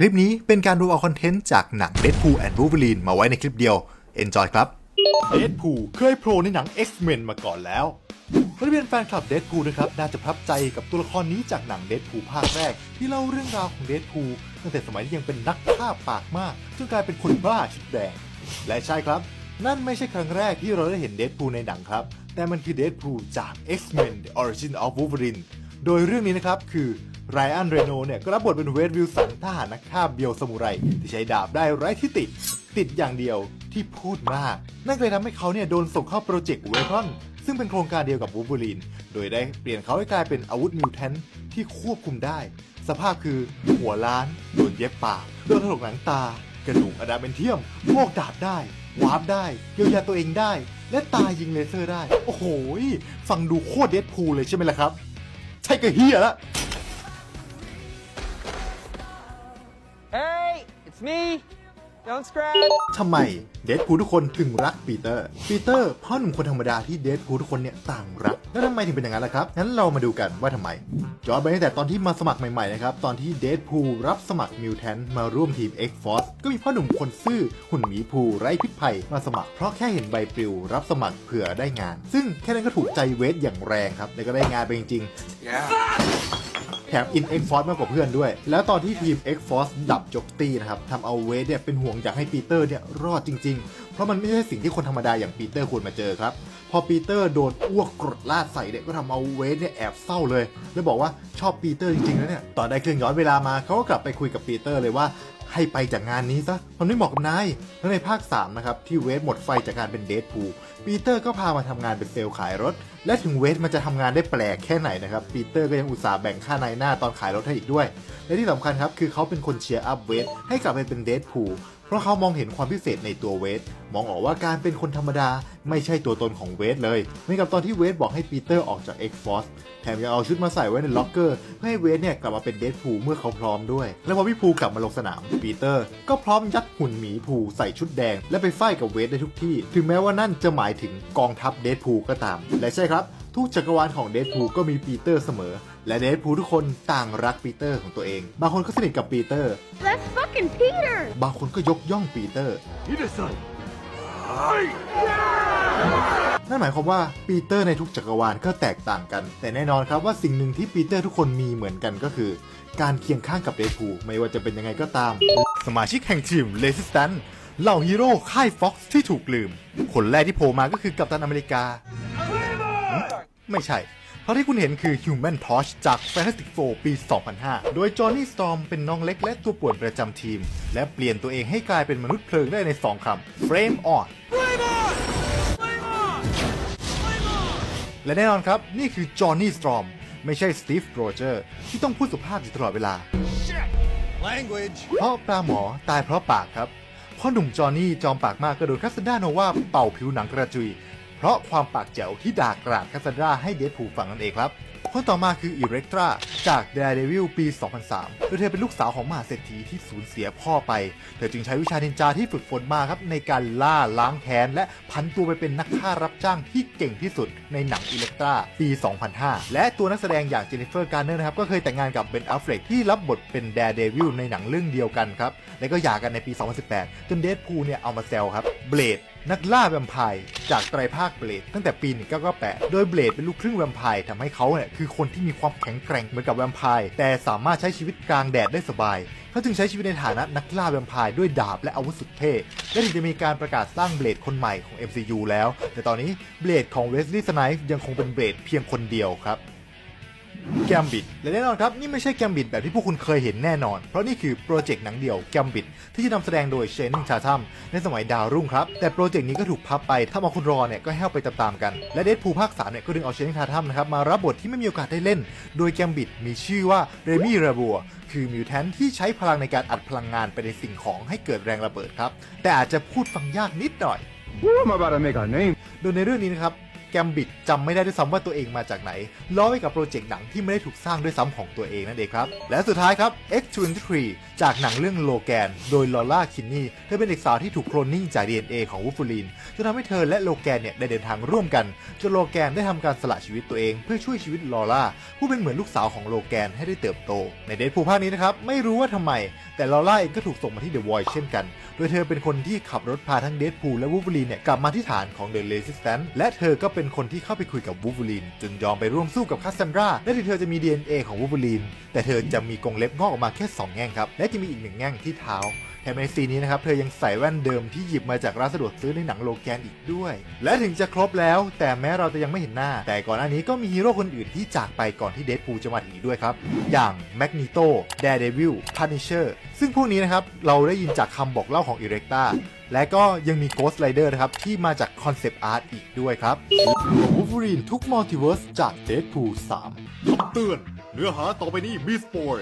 คลิปนี้เป็นการรวมเอาคอนเทนต์จากหนัง Deadpool and Wolverine มาไว้ในคลิปเดียว Enjoy ครับ Deadpool เคยโผล่ในหนัง X-Men มาก่อนแล้วบริเวณแฟนคลับ Deadpool นะครับ น่าจะประทับใจกับตัวละครนี้จากหนัง Deadpool ภาคแรก ที่เล่าเรื่องราวของ Deadpool ตั้งแต่สมัยที่ยังเป็นนักฆ่าปากมาก จนกลายเป็นคนบ้าชุดแดง และใช่ครับ นั่นไม่ใช่ครั้งแรกที่เราได้เห็น Deadpool ในหนังครับ แต่มันคือ Deadpool จาก X-Men The Origin of Wolverine โดยเรื่องนี้นะครับคือ ไรอันเรโนเนี่ยก็รับบทเป็นเวดวิลสันทหารนักฆ่าเบียวซามูไรที่ใช้ดาบได้ไร้ที่ติด ติดอย่างเดียวที่พูดมาก นั่นเลยทำให้เขาเนี่ยโดนส่งเข้าโปรเจกต์เวพอนซึ่งเป็นโครงการเดียวกับวูบูลิน โดยได้เปลี่ยนเขาให้กลายเป็นอาวุธมิวแทนที่ควบคุมได้ สภาพคือหัวล้านโดนเย็บปากโดนถลกหนังตา กระดูกอะดามเนเทียมพวกดาบได้วาร์ปได้เยียวยาตัวเองได้ และตายยิงเลเซอร์ได้ โอ้โหฟังดูโคตรเดดพูลเลยใช่ไหมล่ะครับ ใช่ก็เฮียละ it's me. Don't scratch. ทำไมเดดพูลทุกคนถึงรักปีเตอร์ ปีเตอร์พ่อหนุ่มคนธรรมดาที่เดดพูลทุกคนเนี่ยต่างรัก แล้วทำไมถึงเป็นอย่างนั้นล่ะครับ งั้นเรามาดูกันว่าทำไมย้อนไปตั้งแต่ตอนที่มาสมัครใหม่ๆนะครับ ตอนที่เดดพูลรับสมัครมิวแทนมาร่วมทีม X-Force ก็มีพ่อหนุ่มคนซื่อหุ่นหมีภูไร้พิษภัยมาสมัคร เพราะแค่เห็นใบปลิวรับสมัครเผื่อได้งาน ซึ่งแค่นั้นก็ถูกใจเวทอย่างแรงครับ แล้วก็ได้งานไปจริงๆ แถม In X Force มากกว่าเพื่อนด้วย แล้วตอนที่ทีม X Force ดับจ็อกตี้นะครับทำเอาเวสเนี่ยเป็นห่วงอยากให้ปีเตอร์เนี่ยรอดจริง ๆ เพราะมันไม่ใช่สิ่งที่คนธรรมดาอย่างปีเตอร์ควรมาเจอครับ พอปีเตอร์โดนอ้วกกรดลาดใส่เนี่ยก็ทำเอาเวสเนี่ยแอบเศร้าเลย แล้วบอกว่าชอบปีเตอร์จริงๆแล้วเนี่ยตอนได้เครื่องย้อนเวลามาเขาก็กลับไปคุยกับปีเตอร์เลยว่า ให้ไปจากงานนี้ซะมันไม่เหมาะกับนายแล้วในภาค 3 นะครับ ที่เวทหมดไฟจากการเป็นเดทพูปีเตอร์ก็พามาทำงานเป็นเซลล์ขายรถ และถึงเวทมันจะทำงานได้แปลกแค่ไหนนะครับปีเตอร์ก็ยังอุตส่าห์แบ่งค่านายหน้าตอนขายรถให้อีกด้วย และที่สำคัญครับคือเขาเป็นคนเชียร์อัพเวทให้กลับไปเป็นเดทพู เพราะเขามองเห็นความพิเศษในตัวเวทมองออกว่าการเป็นคนธรรมดาไม่ใช่ตัวตนของเวทเลยเหมือนกับตอนที่เวทบอกให้ปีเตอร์ออกจาก X-Force แถมยังเอาชุดมาใส่ไว้ในล็อกเกอร์เพื่อให้เวทเนี่ยกลับมาเป็นเดดพูเมื่อเขาพร้อมด้วย แล้วพอพี่พูกลับมาลงสนามปีเตอร์ ก็พร้อมยัดหุ่นหมีพูใส่ชุดแดง และไปไฟกับเวทได้ทุกที่ ถึงแม้ว่านั่นจะหมายถึงกองทัพเดดพูก็ตาม และใช่ครับ ทุกจักรวาลของเดดพูก็มีปีเตอร์เสมอ และเดดพูลทุกคนต่างรักปีเตอร์ของตัวเอง บางคนก็สนิทกับปีเตอร์ That's fucking Peter! บางคนก็ยกย่องปีเตอร์นั่นหมายความว่าปีเตอร์ในทุกจักรวาลก็แตกต่างกัน แต่แน่นอนครับว่าสิ่งหนึ่งที่ปีเตอร์ทุกคนมีเหมือนกันก็คือ การเคียงข้างกับเดพูไม่ว่าจะเป็นยังไงก็ตาม สมาชิกแห่งทีมเลส s ตันเหล่าฮีโร่ค่ายฟ็อกซ์ที่ถูกลืม คนแรกที่โผล่มาก็คือกัปตันอเมริกา ไม่ใช่ เพราะที่คุณเห็นคือ Human Torch จาก Fantastic Four ปี 2005 โดยจอห์นนี่สตอมเป็นน้องเล็กและตัวป่วนประจำทีม และเปลี่ยนตัวเองให้กลายเป็นมนุษย์เพลิงได้ใน 2คำ Frame On และแน่นอนครับ นี่คือจอห์นนี่สตรอมไม่ใช่สตีฟโรเจอร์ที่ต้องพูดสุภาพอยู่ตลอดเวลา Language. เพราะปลาหมอตายเพราะปากครับพ่อหนุ่มจอห์นนี่จอมปากมากก็โดนคาสดาโนวาเป่าผิวหนังกระจุย เพราะความปากแจ๋วที่ด่ากราดคาสดาให้เดดพูลฟังนั่นเองครับ คนต่อมาคืออิเล็กตราจาก Daredevil ปี 2003โดยเธอเป็นลูกสาวของมหาเศรษฐีที่สูญเสียพ่อไป เธอจึงใช้วิชานินจาที่ฝึกฝนมาครับในการล่าล้างแค้นและพันตัวไปเป็นนักฆ่ารับจ้างที่เก่งที่สุดในหนังอิเล็กตราปี 2005 และตัวนักแสดงอย่างเจนนิเฟอร์การ์เนอร์นะครับก็เคยแต่งงานกับเบนอัฟเฟลกที่รับบทเป็น Daredevil ในหนังเรื่องเดียวกันครับและก็หย่ากันในปี 2018 จนเดดพูลเนี่ยเอามาแซวครับเบลด นักล่าแวมไพร์จากไตรภาคเบลดตั้งแต่ปี 1998 โดยเบลดเป็นลูกครึ่งแวมไพร์ทำให้เขาเนี่ยคือคนที่มีความแข็งแกร่งเหมือนกับแวมไพร์แต่สามารถใช้ชีวิตกลางแดดได้สบาย เขาจึงใช้ชีวิตในฐานะนักล่าแวมไพร์ด้วยดาบและอาวุธสุดเท่และถึงจะมีการประกาศสร้างเบลดคนใหม่ของ MCU แล้ว แต่ตอนนี้เบลดของเวสลีย์สไนฟ์ยังคงเป็นเบลดเพียงคนเดียวครับ แกมบิดและแน่นอนครับ นี่ไม่ใช่แกมบิดแบบที่พวกคุณเคยเห็นแน่นอน เพราะนี่คือโปรเจกต์หนังเดี่ยวแกมบิดที่จะนำแสดงโดยเชนนิงชาทัมในสมัยดาวรุ่งครับ แต่โปรเจกต์นี้ก็ถูกพับไปถ้ามาคุณรอเนี่ยก็แห้วไปตามๆกัน และเดดพูภาค3เนี่ยก็ดึงเอาเชนนิงชาทัมนะครับมารับบทที่ไม่มีโอกาสได้เล่น โดยแกมบิดมีชื่อว่าเรมี่ราบัวคือมิวแทนที่ใช้พลังในการอัดพลังงานไปในสิ่งของให้เกิดแรงระเบิดครับแต่อาจจะพูดฟังยากนิดหน่อย Woo, I'm about to make a name. โดยในเรื่องนี้นะครับ แกมบิดจำไม่ได้ด้วยซ้ำว่าตัวเองมาจากไหน ล้อไว้กับโปรเจกต์หนังที่ไม่ได้ถูกสร้างด้วยซ้ำของตัวเองนั่นเองครับ และสุดท้ายครับ X23 จากหนังเรื่องโลแกน โดยลอร่าคินนี่เธอเป็นเด็กสาวที่ถูกโคลนนิ่งจาก DNA ของวูฟูลินจนทำให้เธอและโลแกนเนี่ยได้เดินทางร่วมกันจนโลแกนได้ทำการสละชีวิตตัวเองเพื่อช่วยชีวิตลอร่าผู้เป็นเหมือนลูกสาวของโลแกนให้ได้เติบโต ในเดทพูภาคนี้นะครับไม่รู้ว่าทำไม แต่ลอร่าเองก็ถูกส่งมาที่เดอะวอยเช่นกัน โดยเธอเป็นคนที่ขับรถพาทั้งเดดพูลและวูฟ e รีนเนี่ยกลับมาที่ฐานของเดอะเ s สิสแตนและเธอก็เป็นคนที่เข้าไปคุยกับวู l ฟ e รีนจนยอมไปร่วมสู้กับคาสซันดราและถึงเธอจะมี DNA ของวู l ฟ e รีนแต่เธอจะมีกรงเล็บงอกออกมาแค่สองแง่งครับ และจะมีอีกหนึ่งแง่งที่เท้าแถมในซีนนี้นะครับ เธอยังใส่แว่นเดิมที่หยิบมาจากร้านสะดวกซื้อในหนังโลแกนอีกด้วย และถึงจะครบแล้ว แต่แม้เราจะยังไม่เห็นหน้า แต่ก่อนหน้านี้ก็มีฮีโร่คนอื่นที่จากไปก่อนที่เด p พูจะมาถึงด้วยครับ อย่างแมกนีโตแดร์เดวิลพันนิเชอร์ซึ่งพวกนี้นะครับเราได้ยินจากคำบอกเล่าของอิเร็กตา และก็ยังมี Ghost Rider นะครับ ที่มาจากคอนเซปต์อาร์ตอีกด้วยครับวูฟ e รีนทุกมัลติเวิร์สจากเด p พู3คำเตือนเนื้อหาต่อไปนี้มีสปอย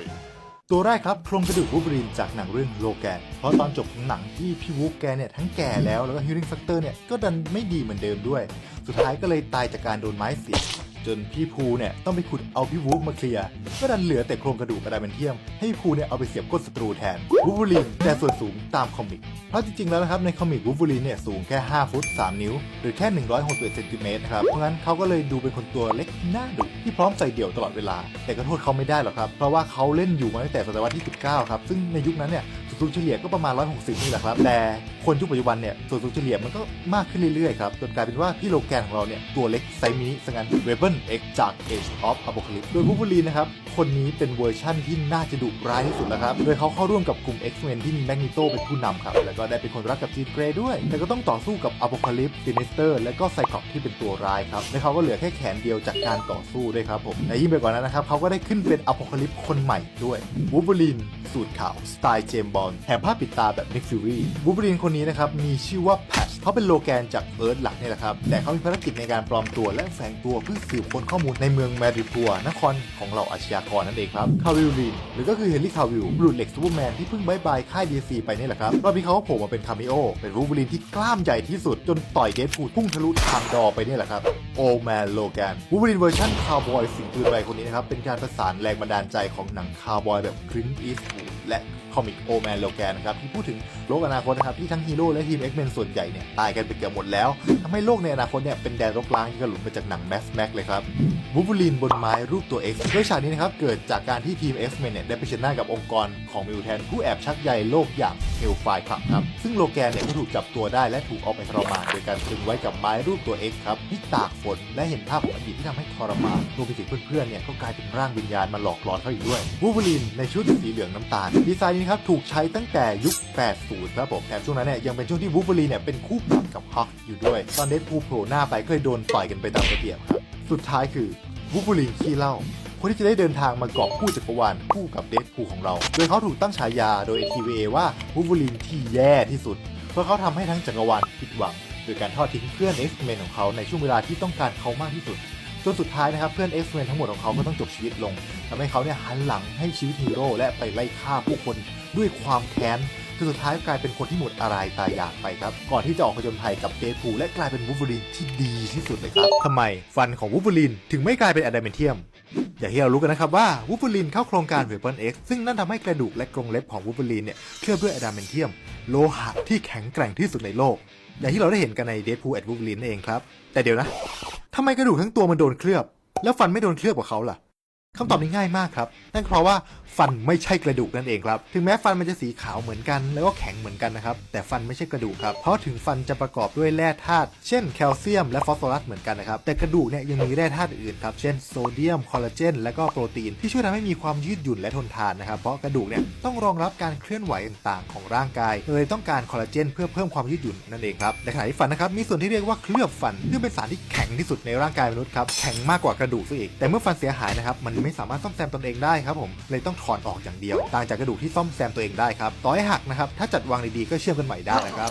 ตัวแรกครับโครงกระดูกวูล์ฟเวอรีนจากหนังเรื่องโลแกน เพราะตอนจบของหนังที่พี่วูฟแกเนี่ยทั้งแก่แล้วแล้วก็ฮิลลิ่งแฟกเตอร์เนี่ยก็ดันไม่ดีเหมือนเดิมด้วย สุดท้ายก็เลยตายจากการโดนไม้เสียบ จนพี่ภูเนี่ยต้องไปขุดเอาพี่วูฟมาเคลียร์ก็ดันเหลือแต่โครงกระดูกกระดาษเป็นเทียม ให้พี่ภูเนี่ยเอาไปเสียบก้นศัตรูแทนวูฟเวอรีนแต่ส่วนสูงตามคอมิกเพราะจริงๆแล้วนะครับในคอมิกวูฟเวอรีนเนี่ยสูงแค่ 5 ฟุต 3 นิ้ว หรือแค่161เซนติเมตรนะครับเพราะงั้นเขาก็เลยดูเป็นคนตัวเล็กน่าดุที่พร้อมใส่เดี่ยวตลอดเวลา แต่ก็โทษเขาไม่ได้หรอกครับเพราะว่าเขาเล่นอยู่มาตั้งแต่ศตวรรษที่ 19 ครับซึ่งในยุคนั้นเนี่ย สูงเฉลี่ยก็ประมาณ 160 นี่แหละครับ แต่คนยุคปัจจุบันเนี่ยส่วนสูงเฉลี่ยมันก็มากขึ้นเรื่อยๆครับ จนกลายเป็นว่าพี่โลแกนของเราเนี่ย ตัวเล็กไซส์มินิซะงั้น Weapon X จาก Age of Apocalypse โดยวูฟเวอรีนนะครับ คนนี้เป็นเวอร์ชั่นที่น่าจะดุร้ายที่สุดแล้วครับ โดยเขาเข้าร่วมกับกลุ่ม X-Men ที่มีแมกนิโตเป็นผู้นำครับ แล้วก็ได้เป็นคนรักกับจีนเกรย์ด้วย แต่ก็ต้องต่อสู้กับ Apocalypse Sinister และก็ไซคลอปที่เป็นตัวร้ายครับและเขาก็เหลือแค่แขนเดียวจากการต่อสู้ด้วยครับผมและยิ่งไปกว่านั้นนะครับเขาก็ได้ขึ้นเป็น Apocalypse คนใหม่ด้วยวูฟเวอรีนสูตรขาวสไตล์เจมบอลแถมผ้าปิดตาแบบ Nick Fury วูฟเวอรีนคนนี้นะครับมีชื่อว่า Patch เขาเป็นโลแกนจากเอิร์ธหลักนี่แหละครับ แต่เขามีภารกิจในการปลอมตัวและแฝงตัวเพื่อสืบค้นข้อมูลในเมืองแมริพัวนครของเหล่าอาชญากรนั่นเองครับคาวิลลินหรือก็คือเฮนรี่คาวิลบุรุษเหล็กซูเปอร์แมนที่เพิ่งบายบายค่าย DC ไปนี่แหละครับรอบนี้เขาก็โผล่มาเป็นคาเมโอเป็นวูล์ฟเวอรีนที่กล้ามใหญ่ที่สุดจนต่อยเดดพูลพุ่งทะลุทางดอไปนี่แหละครับโอแมนโลแกนวูล์ฟเวอรีนเวอร์ชันคาวบอยสิงห์ปืนไรคนนี้นะครับเป็นการประสานแรงบันดาลใจของหนังคาวบอยแบบคลินต์อีสต์และ คอมิกโอแมนโลแกนนะครับที่พูดถึงโลกอนาคตนะครับที่ทั้งฮีโร่และทีม X-Men ส่วนใหญ่เนี่ยตายกันไปเกือบหมดแล้วทำให้โลกในอนาคตเนี่ยเป็นแดนรกร้างที่กระหลุมมาจากหนังแมสแม็กเลยครับวูล์ฟเวอรีนบนไม้รูปตัว X โดยฉากนี้นะครับเกิดจากการที่ทีม X-Men เนี่ยได้ไปเชิญหน้ากับองค์กรของมิวแทนผู้แอบชักใยโลกอย่างเฮลไฟคลับครับ ซึ่งโลแกนเนี่ยก็ถูกจับตัวได้และถูกเอาไปทรมานโดยการตรึงไว้กับไม้รูปตัว X ครับที่ตากฝนและเห็นภาพของอดีตที่ทำให้ทรมานรวมไปถึงเพื่อนๆเนี่ยก็กลายเป็นร่างวิญญาณมาหลอกหลอนเขาอีกด้วยวูล์ฟเวอรีนในชุดสีเหลืองน้ำตาลดีไซน์ครับถูกใช้ตั้งแต่ยุค 80 ครับผมแถมช่วงนั้นเนี่ยยังเป็นช่วงที่วูล์ฟเวอรีเนี่ยเป็นคู่ปรับกับฮอกอยู่ด้วย ตอนเดดพูลโผล่หน้าไปก็เลยโดนต่อยกันไปตามระเบียบครับ สุดท้ายคือวูล์ฟเวอรีขี้เหล้าคนที่จะได้เดินทางมากอบคู่จักรวาลคู่กับเดดพูลของเรา โดยเขาถูกตั้งฉายาโดย TVA ว่าวูล์ฟเวอรีที่แย่ที่สุด เพราะเขาทำให้ทั้งจักรวาลผิดหวังโดยการทอดทิ้งเพื่อน X-Men ของเขาในช่วงเวลาที่ต้องการเขามากที่สุด จนสุดท้ายนะครับเพื่อน X-Men ทั้งหมดของเขาก็ต้องจบชีวิตลงทำให้เขาเนี่ยหันหลังให้ชีวิตฮีโร่และไปไล่ฆ่าผู้คนด้วยความแค้นจนสุดท้ายกลายเป็นคนที่หมดอะไรตายอยากไปครับ ก่อนที่จะออกผจญภัยกับเดดพูและกลายเป็นวูฟเวอรีนที่ดีที่สุดเลยครับทำไมฟันของวูฟเวอรีนถึงไม่กลายเป็นอะดามนเทียมอย่างที่เรารู้กันนะครับว่าวูฟเวอรีนเข้าโครงการ Weapon X ซึ่งนั่นทำให้กระดูกและกรงเล็บของวูฟเวอรีนเนี่ยเคลือบด้วยอะดามนเทียม โลหะที่แข็งแกร่งที่สุดในโลก อย่างที่เราได้เห็นกันใน Deadpool at Wolverine นั่นเองครับแต่เดี๋ยวนะ ทำไมกระดูกทั้งตัวมันโดนเคลือบ แล้วฟันไม่โดนเคลือบกว่าเขาล่ะ คำตอบนี้ง่ายมากครับนั่นเพราะว่าฟันไม่ใช่กระดูกนั่นเองครับ ถึงแม้ฟันมันจะสีขาวเหมือนกัน แล้วก็แข็งเหมือนกันนะครับ แต่ฟันไม่ใช่กระดูกครับ เพราะถึงฟันจะประกอบด้วยแร่ธาตุ เช่นแคลเซียมและฟอสฟอรัสเหมือนกันนะครับ แต่กระดูกเนี่ยยังมีแร่ธาตุอื่นครับ เช่นโซเดียม คอลลาเจน และก็โปรตีน ที่ช่วยทำให้มีความยืดหยุ่นและทนทานนะครับ เพราะกระดูกเนี่ยต้องรองรับการเคลื่อนไหวต่างๆ ของร่างกาย เลยต้องการคอลลาเจนเพื่อเพิ่มความยืดหยุ่นนั่นเองครับ ในขณะที่ฟันนะครับมีส่วนที่เรียกว่าเคลือบฟัน ซึ่งเป็นสารที่แข็งที่สุดในร่างกายมนุษย์ครับ แข็งมากกว่ากระดูกซะอีก แต่เมื่อฟันเสียหายนะครับมันไม่สามารถซ่อมแซมตนเองได้ครับผมเลยต้องถอนออกอย่างเดียว ต่างจากกระดูกที่ซ่อมแซมตัวเองได้ครับต่อให้หักนะครับถ้าจัดวางดีๆก็เชื่อมกันใหม่ได้นะครับ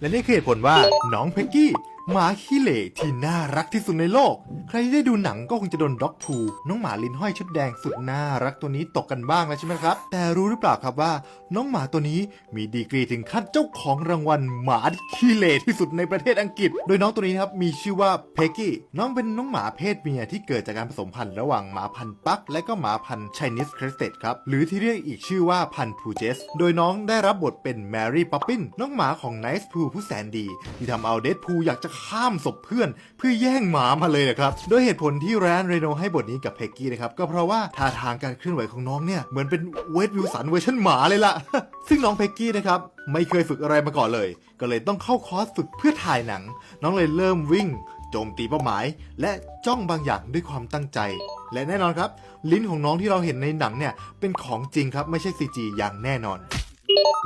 และนี่คือเหตุผลว่าน้องเพ็กกี้ หมาขี้เหร่ที่น่ารักที่สุดในโลก ใครที่ได้ดูหนังก็คงจะโดนด็อกพูน้องหมาลิ้นห้อยชุดแดงสุดน่ารักตัวนี้ตกกันบ้างแล้วใช่ไหมครับ แต่รู้หรือเปล่าครับว่า น้องหมาตัวนี้มีดีกรีถึงขั้นเจ้าของรางวัลหมาที่ขี้เหร่ที่สุดในประเทศอังกฤษ โดยน้องตัวนี้นะครับมีชื่อว่าเพ็กกี้น้องเป็นน้องหมาเพศเมียที่เกิดจากการผสมพันธุ์ระหว่างหมาพันธุ์ปักและก็หมาพันธุ์ Chinese Crested ครับหรือที่เรียกอีกชื่อว่าพันธุ์พูเจสโดยน้องได้รับบทเป็นแมรี่ป๊อปปินน้องหมาของไนซ์พูผู้แสนดี ที่ทำเอาเดดพูอยากจะข้ามศพเพื่อน เพื่อแย่งหมามาเลยนะครับโดยเหตุผลที่แรนเรโนให้บทนี้กับเพ็กกี้นะครับก็เพราะว่าท่าทางการเคลื่อนไหวของน้องเนี่ยเหมือนเป็นเวดวิลสันเวอร์ชันหมาเลยล่ะ ซึ่งน้องเพ็กกี้นะครับไม่เคยฝึกอะไรมาก่อนเลย ก็เลยต้องเข้าคอร์สฝึกเพื่อถ่ายหนัง น้องเลยเริ่มวิ่ง โจมตีเป้าหมาย และจ้องบางอย่างด้วยความตั้งใจ และแน่นอนครับ ลิ้นของน้องที่เราเห็นในหนังเนี่ยเป็นของจริงครับไม่ใช่ CG อย่างแน่นอน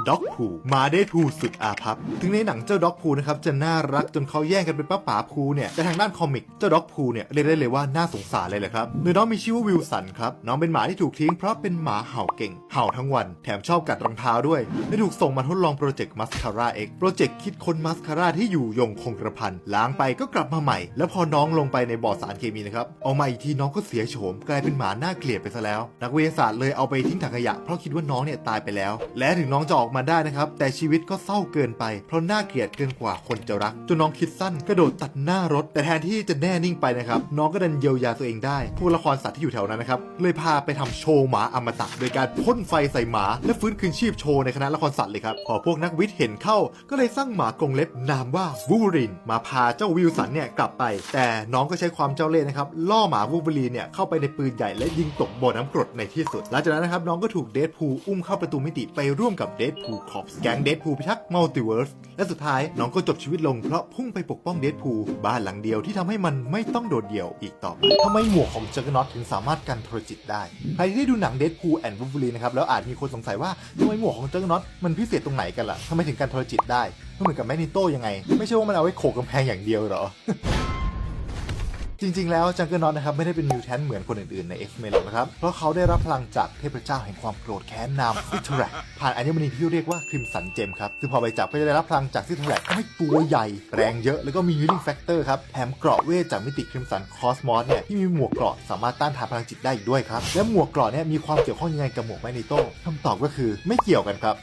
ด็อกพูมาเดทูสุดอาภัพถึงในหนังเจ้าด็อกพูนะครับจะน่ารักจนเขาแย่งกันเป็นป้าป๋าพูเนี่ยแต่ทางด้านคอมิกเจ้าด็อกพูเนี่ยเรียกได้เลยว่าน่าสงสารเลยแหละครับโดยน้องมีชื่อว่าวิลสันครับน้องเป็นหมาที่ถูกทิ้งเพราะเป็นหมาเห่าเก่ง เห่าทั้งวัน แถมชอบกัดรองเท้าด้วยและถูกส่งมาทดลองโปรเจกต์มัสคาร่าเอ็กโปรเจกต์คิดค้นมัสคาร่าที่อยู่ยงคงกระพันล้างไปก็กลับมาใหม่ แล้วพอน้องลงไปในบ่อสารเคมีนะครับออกมาอีกทีน้องก็เสียโฉมกลายเป็นหมาหน้าเกลียดไปซะแล้ว นักวิทยาศาสตร์เลยเอาไปทิ้งถังขยะเพราะคิดว่าน้องเนี่ยตายไปแล้ว และถึงน้องจะออกมาได้นะครับ แต่ชีวิตก็เศร้าเกินไป เพราะน่าเกลียดเกินกว่าคนจะรัก จนน้องคิดสั้นกระโดดตัดหน้ารถ แต่แทนที่จะแน่นิ่งไปนะครับ น้องก็ดันเยียวยาตัวเองได้ พวกละครสัตว์ที่อยู่แถวนั้นนะครับ เลยพาไปทำโชว์หมาอมตะ โดยการพ่นไฟใส่หมา และฟื้นคืนชีพโชว์ในคณะละครสัตว์เลยครับ พอพวกนักวิทย์เห็นเข้า ก็เลยสร้างหมากรงเล็บนามว่าวูรีนมาพาเจ้าวิลสันเนี่ยกลับไป แต่น้องก็ใช้ความเจ้าเล่ห์นะครับ ล่อหมาวูเวอรีนเนี่ยเข้าไปในปืนใหญ่และยิงตกบ่อน้ำกรดในที่สุด หลังจากนั้นนะครับน้องก็ถูกเดดพูอุ้มเข้าประตูมิติไปร่วมกับเดดพูลคอปส์แก๊งเดดพูลพิทักษ์มัลติเวิร์สและสุดท้ายน้องก็จบชีวิตลงเพราะพุ่งไปปกป้องเดดพูลบ้านหลังเดียวที่ทำให้มันไม่ต้องโดดเดี่ยวอีกต่อไปทำไมหมวกของเจอร์น็อตถึงสามารถกันโทรจิตได้ ใครที่ได้ดูหนังเดดพูลแอนด์วู l รีนะครับแล้วอาจมีคนสงสัยว่าทำไมหมวกของเจอร์น็อตมันพิเศษตรงไหนกันล่ะทำไมถึงกันโทรจิตได้ก็เหมือนกับแมกนิโตยังไง ไม่ใช่ว่ามันเอาไว้โขกกำแพงอย่างเดียวหรอ จริงๆ แล้วจังเกิลน็อตนะครับไม่ได้เป็นมิวแทนเหมือนคนอื่นๆใน X-Men หรอกนะครับ เพราะเขาได้รับพลังจากเทพเจ้าแห่งความโกรธแค้นนามซิทรักผ่านอัญมณีที่เรียกว่าคริมสันเจมครับซึ่งพอไปจับก็จะได้รับพลังจากซิทรักทำให้ตัวใหญ่ แรงเยอะแล้วก็มี healing factor ครับแถมเกราะเวทจากมิติคริมสันคอสมอสเนี่ยที่มีหมวกเกราะสามารถต้านทานพลังจิตได้อีกด้วยครับและหมวกเกราะเนี่ยมีความเกี่ยวข้องยังไงกับหมวกแมกนีโตคำตอบก็คือไม่เกี่ยวกันครับ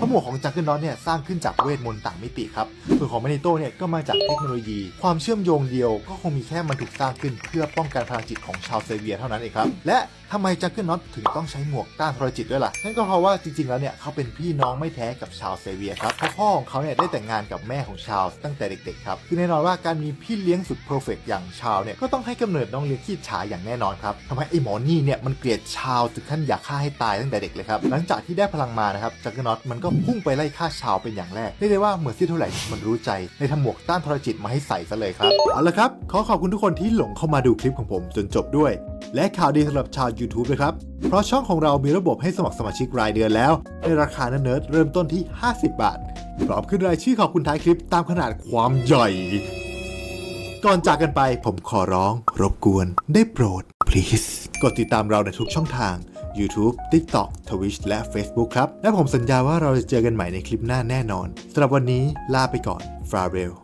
เพราะหมวกของจังเกิลน็อตเนี่ยสร้างขึ้นจากเวทมนต์ต่างมิติครับ ส่วนของแมนิโตเนี่ยก็มาจากเทคโนโลยี ความเชื่อมโยงเดียวก็คงมีแค่มันถูกสร้างขึ้นเพื่อป้องกันพลังจิตของชาวเซเวียเท่านั้นเองครับ และ ทำไมจังเกิลน็อตถึงต้องใช้หมวกต้านพลจิตด้วยล่ะ นั่นก็เพราะว่าจริงๆ แล้วเนี่ยเขาเป็นพี่น้องไม่แท้กับชาวเซเวียครับเพราะพ่อของเขาเนี่ยได้แต่งงานกับแม่ของชาวตั้งแต่เด็กๆครับ คือแน่นอนว่าการมีพี่เลี้ยงสุดเพอร์เฟกอย่างชาวเนี่ยก็ต้องให้กำเนิดน้องเลี้ยงขี้ฉาอย่างแน่นอนครับทำให้ไอ้หมอนี่เนี่ยมันเกลียดชาวถึงขั้นอยากฆ่าให้ตายตั้งแต่เด็กเลยครับ หลังจากที่ได้พลังมานะครับจักรน็อตมันก็พุ่งไปไล่ฆ่าชาวเป็นอย่างแรกเรียกได้ว่าเหมือนที่เท่าไหร่มันรู้ใจในทำหมวกต้านทรจิตมาให้ใส่ซะเลยครับเอาละครับขอขอบคุณทุกคนที่หลงเข้ามาดูคลิปของผมจนจบด้วย และข่าวดีสำหรับชาว YouTube นะครับ เพราะช่องของเรามีระบบให้สมัครสมาชิกรายเดือนแล้ว ในราคาเนิร์ดๆเริ่มต้นที่ 50 บาท พร้อมขึ้นรายชื่อขอบคุณท้ายคลิปตามขนาดความใหญ่ ก่อนจากกันไปผมขอร้อง รบกวน ได้โปรด please กดติดตามเราในทุกช่องทาง YouTube, TikTok, Twitch และ Facebook ครับ และผมสัญญาว่าเราจะเจอกันใหม่ในคลิปหน้าแน่นอนสำหรับวันนี้ลาไปก่อน f a r e w e l l